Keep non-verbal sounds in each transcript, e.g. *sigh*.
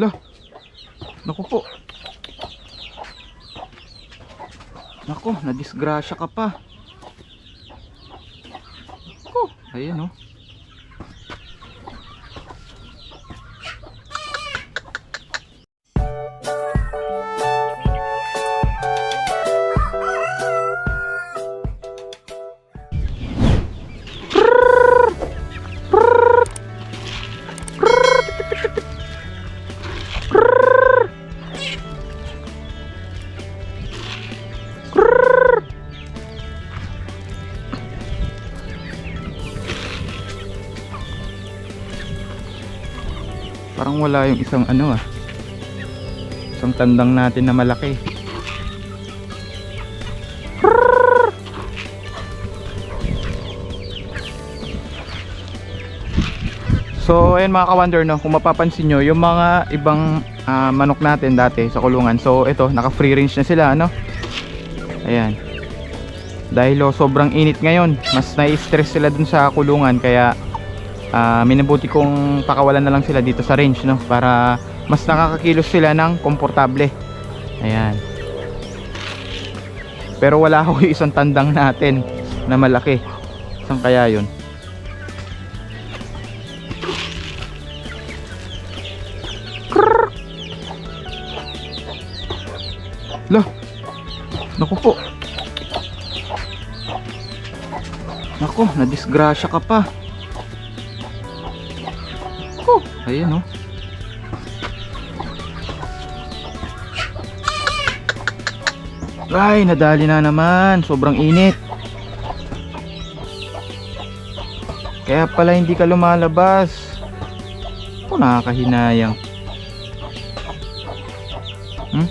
Lah. Naku po. Naku, nadisgrasya ka pa. Naku, ayan oh. Wala yung isang ano ah. Isang tandang natin na malaki. So ayun mga ka-wonder no, kung mapapansin nyo yung mga ibang ah, manok natin dati sa kulungan. So ito, naka free range na sila ano. Ayan. Dahil oh, sobrang init ngayon, mas nai-stress sila dun sa kulungan kaya ah minabuti kong pakawalan na lang sila dito sa range no para mas nakakakilos sila ng komportable. Ayan. Pero wala ako yung *laughs* isang tandang natin na malaki. Saan kaya yun? Lah. Naku po. Naku, nadisgrasya ka pa. Ayan oh. Ay, nadali na naman. Sobrang init. Kaya pala hindi ka lumalabas. Oh, nakakahinayang. Hmm?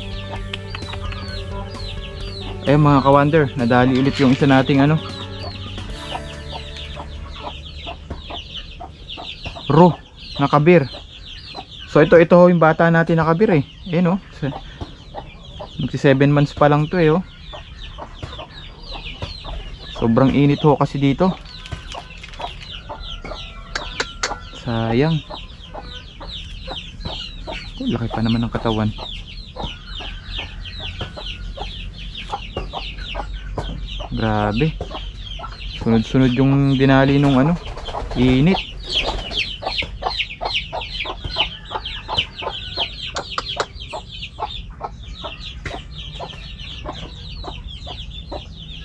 Eh mga ka-wonder, nadali ulit yung isa nating ano. Ro, nakabir. So ito, ito ho yung bata natin nakabir eh. Ayan oh. Magsi 7 months pa lang to eh oh. Sobrang init ho kasi dito. Sayang. Oh, laki pa naman ng katawan. Grabe. Sunod-sunod yung dinali nung ano. Init.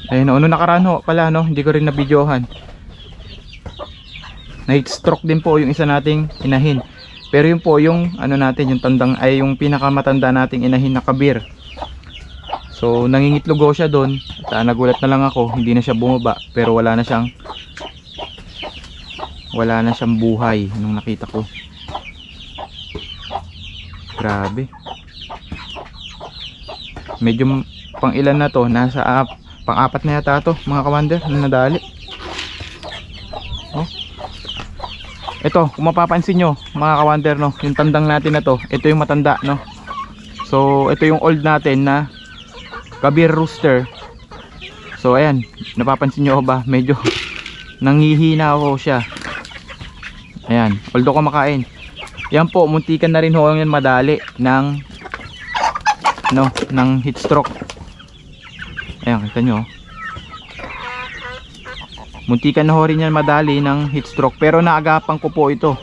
Ayun, ano nakaraan ho pala no, hindi ko rin nabidyohan. Night stroke din po yung isa nating inahin. Pero yun po yung ano natin, yung tandang ay yung pinakamatanda nating inahin na kabir. So nangingitlogo siya doon. At ah, nagulat na lang ako, hindi na siya bumaba pero wala na siyang wala na siyang buhay nung nakita ko. Grabe. Medyo pang ilan na to, nasa ap, pang apat na yata to, mga commander, na nadali. Oh. Ito, kung mapapansin nyo, mga kawander, no, yung tandang natin na to, ito yung matanda, no. So, ito yung old natin na Kabir Rooster. So, ayan, napapansin nyo ba, medyo *laughs* nangihina ako siya. Ayan, although kumakain. Yan po, muntikan na rin ho yan madali ng no, ng heat stroke. Ayan, kita nyo. Muntikan na ho rin yan madali ng heat stroke. Pero naagapan ko po ito.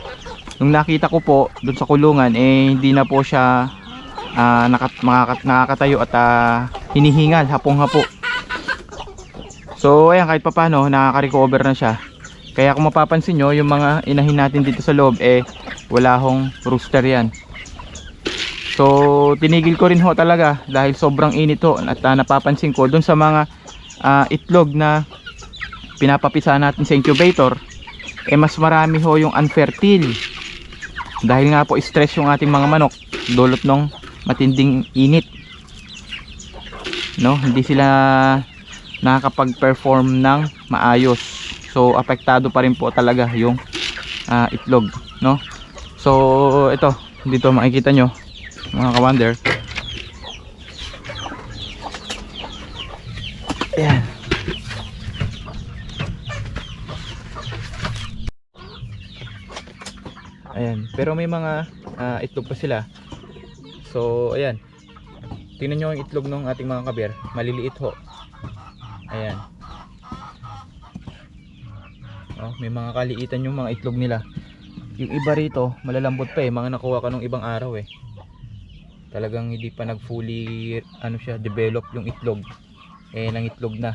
Nung nakita ko po dun sa kulungan, eh hindi na po siya ah, nakat, nakakatayo at ah, hinihingal, hapong-hapo. So, ayan, kahit papano, nakaka-recover na siya. Kaya kung mapapansin nyo, yung mga inahin natin dito sa loob, eh, wala hong rooster yan. So, tinigil ko rin ho talaga dahil sobrang init ho at ah, napapansin ko dun sa mga ah, itlog na pinapapisa natin sa incubator eh mas marami ho yung unfertile. Dahil nga po stress yung ating mga manok dulot ng matinding init. No? Hindi sila nakakapag-perform ng maayos. So apektado pa rin po talaga yung ah, itlog no? So ito dito makikita nyo mga kawander ayan ayan pero may mga ah, itlog pa sila So, ayan. Tingnan nyo yung itlog ng ating mga kabir. Maliliit ho. Ayan. Oh, may mga kaliitan yung mga itlog nila. Yung iba rito, malalambot pa eh. Mga nakuha ka nung ibang araw eh. Talagang hindi pa nag fully ano siya, develop yung itlog. Eh, nang itlog na.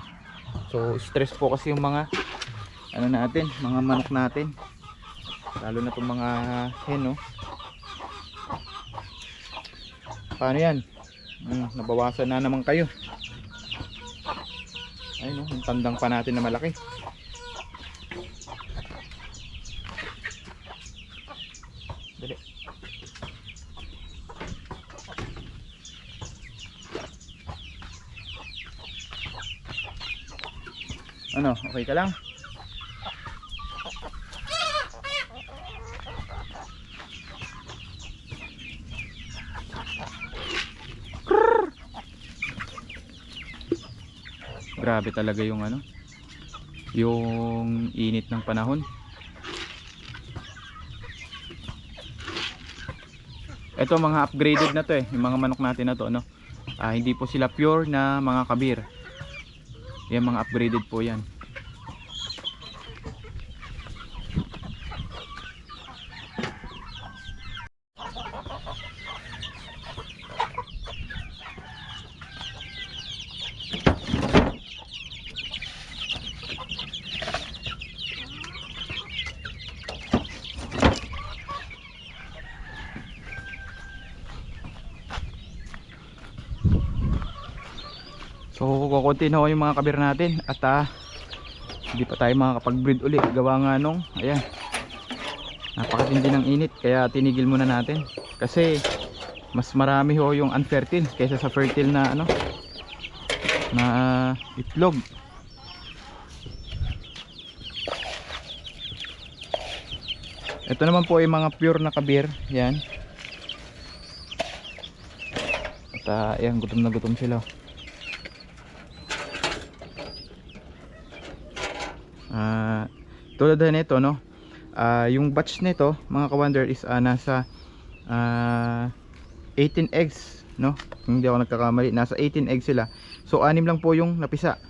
So, stress po kasi yung mga ano natin, mga manok natin. Lalo na itong mga hen, no? Paano yan? Hmm, nabawasan na naman kayo. Ay no, yung tandang pa natin na malaki. Ano, okay ka lang? Grabe talaga yung ano, yung init ng panahon. Ito mga upgraded na to eh, yung mga manok natin na to, no. Ah, hindi po sila pure na mga kabir. Yan mga upgraded po yan. So kukunti na ho yung mga kabir natin. At ah, hindi pa tayo makakapag-breed uli. Gawa nga nung ayan. Napakatindi ng init kaya tinigil muna natin. Kasi mas marami ho yung unfertile kaysa sa fertile na ano na ah, itlog. Ito naman po yung mga pure na kabir yan. At ah, ayan gutom na gutom sila Ah, tulad na nito no. Ah, yung batch nito, mga ka-wonder is ah, nasa ah, 18 eggs, no? Hindi ako nagkakamali, nasa 18 eggs sila. So anim lang po yung napisa.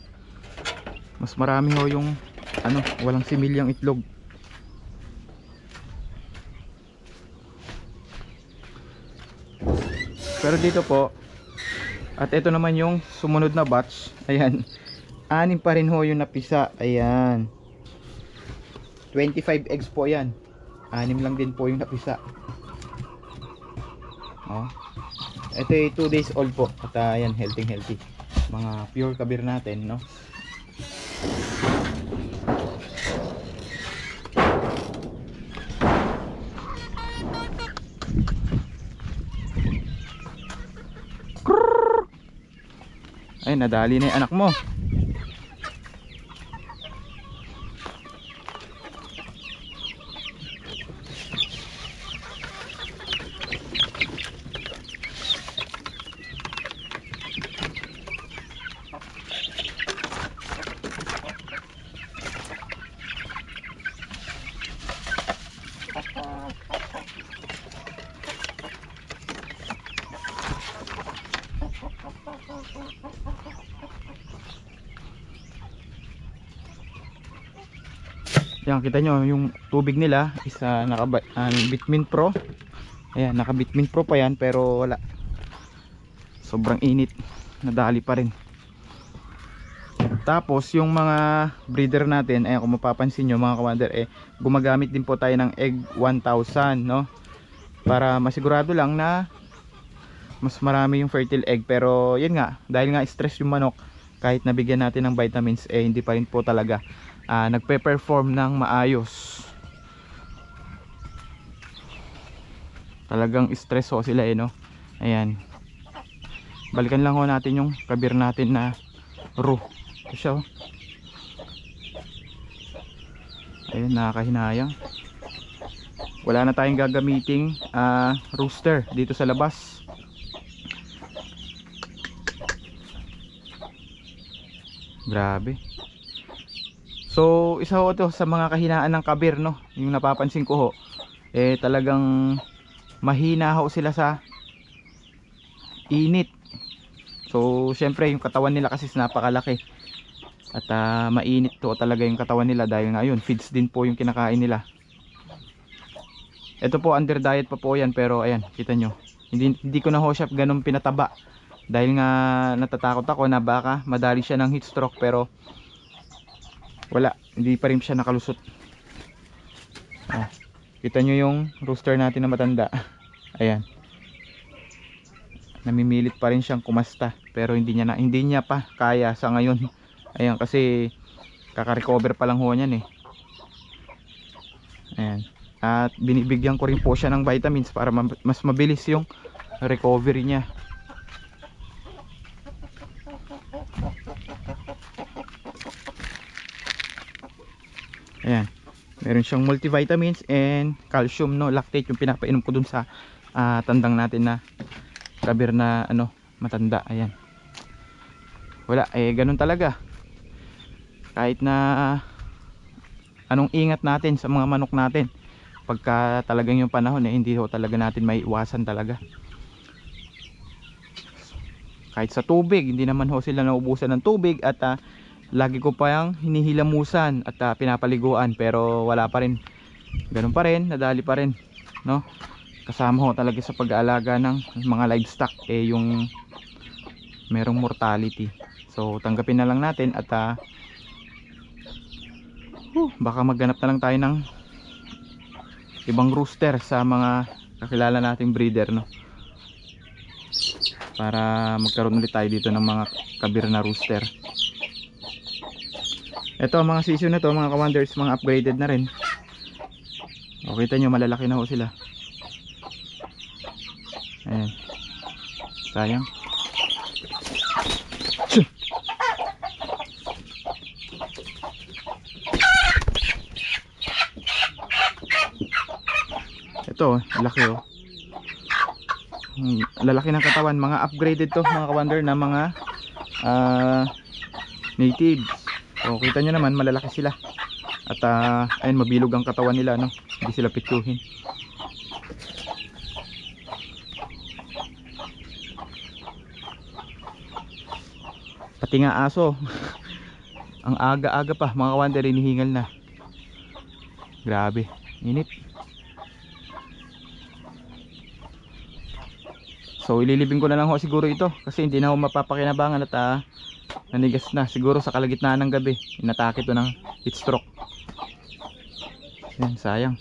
Mas marami ho yung ano, walang similyang itlog. Pero dito po at ito naman yung sumunod na batch. Ayan anim pa rin ho yung napisa. Ayan. 25 eggs po yan. Anim lang din po yung napisa. Oh. ito ay 2 days old po. At uh, ayan healthy healthy. Mga pure kabir natin no? Ay nadali na yung anak mo Yan, kita nyo, yung tubig nila is uh, naka uh, Bitmin Pro. Ayan, naka Bitmin Pro pa yan pero wala. Sobrang init. Nadali pa rin. Tapos yung mga breeder natin, ayan kung mapapansin nyo mga commander, eh, gumagamit din po tayo ng egg 1000, no? Para masigurado lang na mas marami yung fertile egg. Pero yun nga, dahil nga stress yung manok, kahit nabigyan natin ng vitamins, eh hindi pa rin po talaga uh, nagpe-perform ng maayos. Talagang stress ho sila eh no? Ayan. Balikan lang ho natin yung kabir natin na roux. Ito siya oh. ayun nakakahinayang. Wala na tayong gagamiting uh, rooster dito sa labas. Grabe So, isa ho to sa mga kahinaan ng kabir, no? Yung napapansin ko ho. Eh, talagang mahina ho sila sa init. So, syempre yung katawan nila kasi napakalaki. At ah, mainit to talaga yung katawan nila dahil nga yun, feeds din po yung kinakain nila. Ito po under diet pa po yan pero ayan, kita nyo. Hindi, hindi ko na ho siya ganun pinataba. Dahil nga natatakot ako na baka madali siya ng heat stroke pero wala, hindi pa rin siya nakalusot. Ah, kita nyo yung rooster natin na matanda. *laughs* Ayan. Namimilit pa rin siyang kumasta pero hindi niya na hindi niya pa kaya sa ngayon. *laughs* Ayan kasi kaka-recover pa lang ho niyan eh. Ayan. At binibigyan ko rin po siya ng vitamins para ma- mas mabilis yung recovery niya. Ayan. Meron siyang multivitamins and calcium no, lactate yung pinapainom ko dun sa ah, tandang natin na kabir na ano, matanda. Ayan. Wala, eh ganun talaga. Kahit na anong ingat natin sa mga manok natin pagka talagang yung panahon eh hindi ho talaga natin may iwasan talaga kahit sa tubig hindi naman ho sila naubusan ng tubig at ah, lagi ko pa yung hinihilamusan at ah, pinapaliguan pero wala pa rin. Ganun pa rin nadali pa rin no? Kasama ho talaga sa pag-aalaga ng mga livestock eh yung merong mortality. So tanggapin na lang natin at ah, huh, baka magganap na lang tayo ng ibang rooster sa mga kakilala nating breeder no? Para magkaroon ulit tayo dito ng mga kabir na rooster ito mga sisyo na to mga kawanders mga upgraded na rin. O kita nyo malalaki na ho sila. Ayan. Sayang. Ito laki oh. Hmm, lalaki ng katawan. Mga upgraded to mga kawander na mga ah, native so kita nyo naman malalaki sila. At ah, ayun mabilog ang katawan nila no? Hindi sila pituhin. Pati nga aso. *laughs* Ang aga-aga pa. Mga kawander inihingal na. Grabe. Init. So ililibing ko na lang ho siguro ito kasi hindi na ho mapapakinabangan at ah, nanigas na siguro sa kalagitnaan ng gabi inatake to ng heat stroke. Yan sayang.